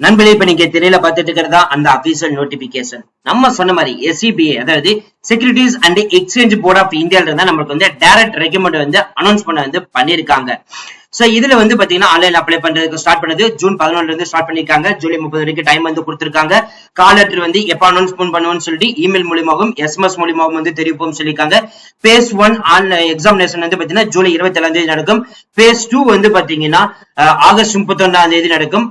நண்பர்களே இப்ப நீங்க திரையில பார்த்துட்டு இருக்கிறதா அந்த அபிஷியல் நோட்டிபிகேஷன் நம்ம சொன்ன மாதிரி எஸ்சிபிஏ அதாவது securities and exchange board of இந்தியால இருந்தா நம்மளுக்கு வந்து டைரக்ட் ரெக்கமெண்ட் வந்து அனௌன்ஸ் பண்ண வந்து பண்ணிருக்காங்க. சோ இதுல வந்து பாத்தீங்கன்னா ஆன்லைன் அப்ளை பண்றதுக்கு ஸ்டார்ட் பண்ணது ஜூன் பதினொன்றுல இருந்து ஸ்டார்ட் பண்ணிருக்காங்க. ஜூலை முப்பது வரைக்கும் டைம் வந்து கொடுத்திருக்காங்க. கால் லெட்டர் வந்து எப்ப அனௌன்ஸ் பண்ணுவோம்னு சொல்லிட்டு இமெயில் மூலியமாகவும் எஸ்எம்எஸ் மூலியமாகவும் வந்து தெரிவிப்போம் சொல்லியிருக்காங்க. பேஸ் ஒன் ஆன்லைன் எக்ஸாமினேஷன் வந்து பாத்தீங்கன்னா ஜூலை இருபத்தி ஏழாம் தேதி நடக்கும். பேஸ் டூ வந்து பாத்தீங்கன்னா ஆகஸ்ட் முப்பத்தி ஒன்னாம் தேதி நடக்கும்.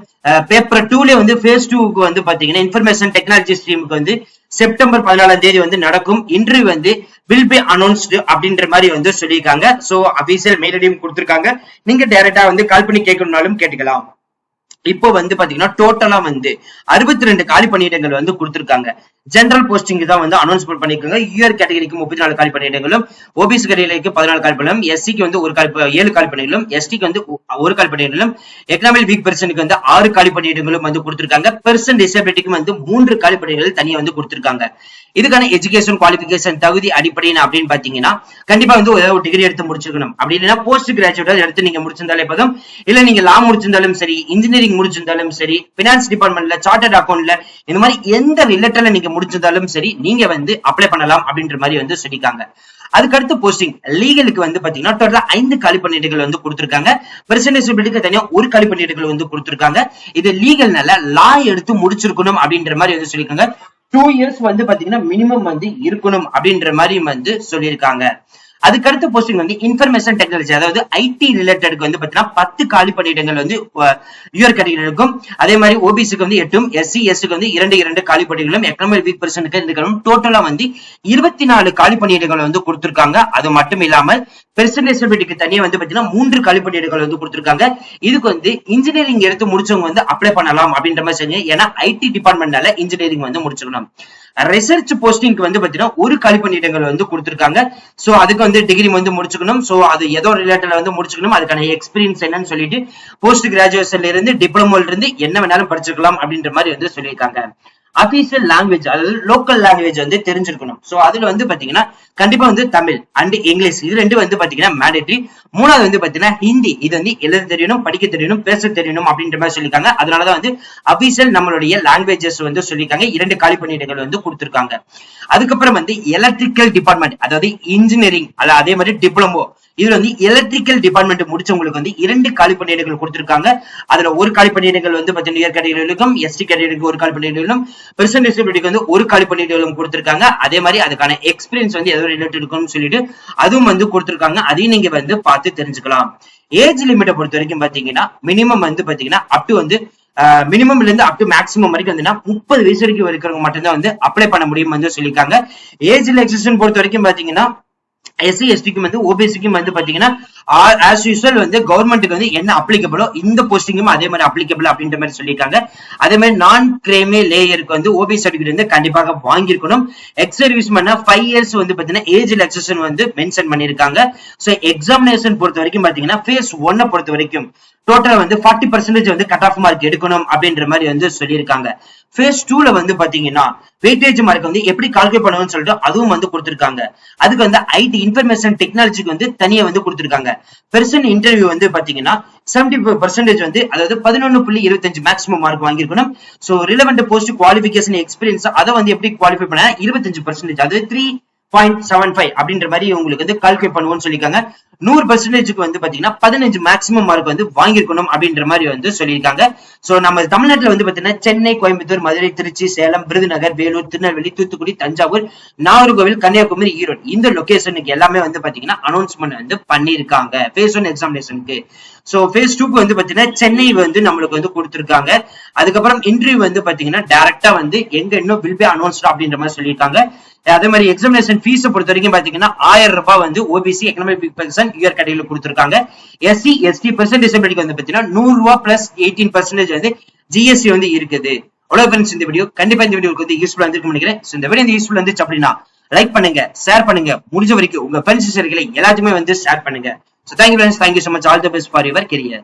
பேப்பர் டூல வந்து ஃபேஸ் டூக்கு வந்து பாத்தீங்கன்னா இன்ஃபர்மேஷன் டெக்னாலஜி ஸ்ட்ரீமுக்கு வந்து செப்டம்பர் பதினாலாம் தேதி வந்து நடக்கும் இன்று வந்து வில் பி அனௌன்ஸ்டு அப்படின்ற மாதிரி வந்து சொல்லியிருக்காங்க. சோ அபிஷியல் மெயில் ஐடியும் கொடுத்திருக்காங்க. நீங்க டைரக்டா வந்து கால் பண்ணி கேட்கணும்னாலும் கேட்டுக்கலாம். இப்போ வந்து பாத்தீங்கன்னா டோட்டலா வந்து அறுபத்தி ரெண்டு காலி பணியிடங்கள் வந்து கொடுத்திருக்காங்க. ஜெனரல் போஸ்டிங் தான் வந்து அனௌன்ஸ்மெண்ட் பண்ணிருக்காங்க யூஆர் கேட்டகரிக்கு முப்பத்தி நாலு காலி பணியிடங்களும் ஓபிசி கேட்டகரிக்கு பதினாலு காலி பணியிடம் எஸ்சிக்கு வந்து ஒரு காலி ஏழு காலி பணியிடங்களும் எஸ்டிக்கு வந்து ஒரு காலி பணியிடங்களும் எக்கனாமிக் வீக் பெர்சனுக்கு வந்து ஆறு காலி பணியிடங்களும் வந்து கொடுத்திருக்காங்க. பெர்சன் டிசபிலிட்டிக்கு வந்து மூன்று காலி பணியிடங்கள் தனியா வந்து கொடுத்திருக்காங்க. இதுக்கான எஜுகேஷன் குவாலிபிகேஷன் தகுதி அடிப்படையில் அப்படின்னு பாத்தீங்கன்னா கண்டிப்பா வந்து ஏதாவது ஒரு டிகிரி எடுத்து முடிச்சிருக்கணும். அப்படி இல்லைன்னா போஸ்ட் கிராஜுவேட் எடுத்து நீங்க முடிச்சிருந்தாலே போதும். இல்ல நீங்க லா முடிச்சிருந்தாலும் சரி இன்ஜினியரிங் முடிச்சிருந்தாலும் சரி பினான்ஸ் டிபார்ட்மெண்ட்ல சார்ட்டர்ட் அக்கௌண்ட்ல இந்த மாதிரி எந்த ரிலேட்டட்ல நீங்க முடிஞ்சிருந்தாலும் சரி நீங்க வந்து அப்ளை பண்ணலாம் அப்படின்ற மாதிரி வந்து சொல்லிருக்காங்க அதுக்கடுத்து போஸ்டிங் லீகலுக்கு வந்து பாத்தீங்கன்னா டோட்டலா ஐந்து காலி பணியிடங்கள் வந்து கொடுத்திருக்காங்க. பிரசன்டேபிலிட்டிக்கு தனியா ஒரு காலி பணியிடங்கள் வந்து கொடுத்திருக்காங்க. இது லீகல்னால லா எடுத்து முடிச்சிருக்கணும் அப்படின்ற மாதிரி வந்து சொல்லியிருக்காங்க. டூ இயர்ஸ் வந்து பாத்தீங்கன்னா மினிமம் வந்து இருக்கணும் அப்படின்ற மாதிரி வந்து சொல்லியிருக்காங்க. அதுக்கடுத்த போஸ்டிங் வந்து இன்ஃபர்மேஷன் டெக்னாலஜி அதாவது ஐடி ரிலேட்டடுக்கு வந்து பாத்தீங்கன்னா பத்து காலி பணியிடங்கள் வந்து யூஆர் கேட்டகரி இருக்கும். அதே மாதிரி ஓபிசிக்கு வந்து எட்டும் எஸ்சி எஸ்க்கு வந்து இரண்டு இரண்டு காலி பணியிடங்களும் எக்கனாமிக் வீக் பர்சனுக்கு இருக்கிறோம் டோட்டலா வந்து இருபத்தி நாலு காலி பணியிடங்கள் வந்து கொடுத்திருக்காங்க. அது மட்டும் இல்லாமல் பெர்சன்டேஜபிலிட்டிக்கு தனியா வந்து பாத்தீங்கன்னா மூன்று காலி பணியிடங்கள் வந்து கொடுத்திருக்காங்க. இதுக்கு வந்து இன்ஜினியரிங் எடுத்து முடிச்சவங்க வந்து அப்ளை பண்ணலாம் அப்படின்ற மாதிரி சொன்னீங்க. ஏன்னா ஐடி டிபார்ட்மெண்ட்னால இன்ஜினியரிங் வந்து முடிச்சிருக்கணும் ரிசர்ச் போஸ்டிங்க்கு வந்து பாத்தீங்கன்னா ஒரு காலி பணியிடங்கள் வந்து கொடுத்துருக்காங்க. சோ அதுக்கு வந்து டிகிரி வந்து முடிச்சுக்கணும். சோ அது ஏதோ ரிலேட்டட் வந்து முடிச்சுக்கணும். அதுக்கான எக்ஸ்பீரியன்ஸ் என்னன்னு சொல்லிட்டு போஸ்ட் கிராஜுவேஷன்ல இருந்து டிப்ளமோல இருந்து என்ன வேணாலும் படிச்சிருக்கலாம் அப்படின்ற மாதிரி வந்து சொல்லியிருக்காங்க. அபிஷியல் லாங்குவேஜ் அதாவது லோக்கல் லாங்குவேஜ் வந்து தெரிஞ்சிருக்கணும். ஸோ அதுல வந்து பாத்தீங்கன்னா கண்டிப்பா வந்து தமிழ் அண்ட் இங்கிலீஷ் இது ரெண்டு வந்து பாத்தீங்கன்னா மேண்டேட்டரி மூணாவது வந்து பாத்தீங்கன்னா ஹிந்தி இது வந்து எழுத தெரியணும் படிக்க தெரியணும் பேச தெரியணும் அப்படின்ற மாதிரி சொல்லியிருக்காங்க. அதனாலதான் வந்து அபிஷியல் நம்மளுடைய லாங்குவேஜஸ் வந்து சொல்லியிருக்காங்க. இரண்டு காலி பணியிடங்கள் வந்து கொடுத்திருக்காங்க. அதுக்கப்புறம் வந்து எலக்ட்ரிக்கல் டிபார்ட்மெண்ட் அதாவது இன்ஜினியரிங் அல்ல அதே மாதிரி டிப்ளமோ இதுல வந்து எலக்ட்ரிக்கல் டிபார்ட்மெண்ட் முடிச்சவங்களுக்கு வந்து இரண்டு காலி பணியிடங்கள் கொடுத்திருக்காங்க. அதுல ஒரு காலி பணியிடங்கள் வந்து பாத்தீங்கன்னா இயர் கேட்டகரிகளுக்கும் எஸ்டி கேட்டகரிக்கு ஒரு காலி பணியிடங்களும் பெர்சன் டிசபிலிட்டிக்கு வந்து ஒரு காலி பணியிடங்களும் அதே மாதிரி அதுக்கான எக்ஸ்பீரியன்ஸ் வந்து எதோ ரிலேட்டட் இருக்கும்னு சொல்லிட்டு அதுவும் வந்து கொடுத்துருக்காங்க. அதையும் நீங்க வந்து பார்த்து தெரிஞ்சுக்கலாம். ஏஜ் லிமிட்டை பொறுத்த வரைக்கும் பாத்தீங்கன்னா மினிமம் வந்து பாத்தீங்கன்னா அப் டு வந்து மினிமம்ல இருந்து அப் டு மேக்ஸிமம் வரைக்கும் வந்து முப்பது வயசு வரைக்கும் இருக்கிறவங்க மட்டும்தான் வந்து அப்ளை பண்ண முடியும் வந்து சொல்லியிருக்காங்க. ஏஜ் ரிலாக்ஸேஷன் பொறுத்த வரைக்கும் பாத்தீங்கன்னா எஸ்சி எஸ்டிக்கும் வந்து ஓபிசிக்கும் வந்து பாத்தீங்கன்னா ஆஸ் யூஸ்வல் வந்து கவர்மெண்ட்டுக்கு வந்து என்ன அப்ளிகபிளோ இந்த போஸ்டிங்கும் அதே மாதிரி அப்ளிகபிள் அப்படின்ற மாதிரி சொல்லியிருக்காங்க. அதே மாதிரி நான் கிரேமே லேயருக்கு வந்து ஓபி சர்டிஃபிகேட் வந்து கண்டிப்பாக வாங்கியிருக்கணும். எக்ஸ் சர்வீஸ் பண்ணா ஃபைவ் இயர்ஸ் வந்து பாத்தீங்கன்னா ஏஜ் ரிலாக்ஸேஷன் வந்து மென்ஷன் பண்ணியிருக்காங்க. ஸோ எக்ஸாமினேஷன் பொறுத்த வரைக்கும் பாத்தீங்கன்னா ஃபேஸ் ஒன்னை பொறுத்த வரைக்கும் டோட்டலா வந்து ஃபார்ட்டி பர்சன்டேஜ் வந்து கட் ஆஃப் மார்க் எடுக்கணும் அப்படின்ற மாதிரி வந்து சொல்லியிருக்காங்க. ஃபேஸ் டூல வந்து பாத்தீங்கன்னா வெயிட்டேஜ் மார்க் வந்து எப்படி கால்குலேட் பண்ணுவோம்னு சொல்லிட்டு அதுவும் வந்து கொடுத்திருக்காங்க. அதுக்கு வந்து ஐடி இன்ஃபர்மேஷன் டெக்னாலஜிக்கு வந்து தனியா வந்து கொடுத்திருக்காங்க. பெர்சன் இன்டர்வியூ வந்து பாத்தீங்கன்னா செவன்டி பர்சன்டேஜ் வந்து அதாவது பதினொன்னு புள்ளி இருபத்தஞ்சு maximum mark வாங்கியிருக்கணும். So relevant post qualification experience அதை வந்து எப்படி குவாலிஃபை பண்ண? இருபத்தஞ்சு பர்சன்டேஜ் அது த்ரீ பாயிண்ட் செவன் ஃபைவ் அப்படின்ற மாதிரி உங்களுக்கு வந்து கால்குலேட் பண்ணுவோம்னு சொல்லியிருக்காங்க. நூறு பர்சன்டேஜுக்கு வந்து பாத்தீங்கன்னா பதினஞ்சு மேக்ஸிமம் மார்க் வந்து வாங்கியிருக்கணும் அப்படின்ற மாதிரி வந்து சொல்லியிருக்காங்க. சோ நம்ம தமிழ்நாட்டுல வந்து பாத்தீங்கன்னா சென்னை கோயம்புத்தூர் மதுரை திருச்சி சேலம் விருதுநகர் வேலூர் திருநெல்வேலி தூத்துக்குடி தஞ்சாவூர் நாகர்கோவில் கன்னியாகுமரி ஈரோடு. இந்த லொகேஷனுக்கு எல்லாமே வந்து பாத்தீங்கன்னா அனௌன்ஸ்மெண்ட் வந்து பண்ணிருக்காங்க ஃபேஸ் ஒன் எக்ஸாமினேஷனுக்கு சோ ஃபேஸ் டூக்கு வந்து பாத்தீங்கன்னா சென்னை வந்து நம்மளுக்கு வந்து கொடுத்துருக்காங்க. அதுக்கப்புறம் இன்டர்வியூ வந்து பாத்தீங்கன்னா டைரக்டா வந்து எங்க இன்னும் வில் பி அனௌன்ஸ்ட் அப்படின்ற மாதிரி சொல்லியிருக்காங்க. அதே மாதிரி எக்ஸாமினேஷன் ஃபீஸை பொறுத்த வரைக்கும் பாத்தீங்கன்னா ஆயிரம் ரூபாய் வந்து ஓபிசி எக்கனாமிக் பெர்சன் இயர் கேட்டகரியில் கொடுத்துருக்காங்க. எஸ்சி எஸ்டி பெர்சன்ட் டிசபிலிட்டிக்கு வந்து பாத்தீங்கன்னா நூறு ரூபா பிளஸ் எயிட்டீன் பர்சன்டேஜ் வந்து ஜிஎஸ்டி வந்து இருக்குது. அவ்வளவு ஃப்ரெண்ட்ஸ் இந்த வீடியோ கண்டிப்பா இந்த வீடியோக்கு வந்து யூஸ்ஃபுல்லா இருந்திருக்கும் நினைக்கிறேன். இந்த வீடியோ இந்த யூஸ்ஃபுல் இருந்துச்சு அப்படின்னா லைக் பண்ணுங்க ஷேர் பண்ணுங்க. முடிஞ்ச வரைக்கும் உங்க ஃப்ரெண்ட்ஸ் எல்லாத்தையுமே வந்து ஷேர் பண்ணுங்க. So thank you friends thank you so much all the best for your career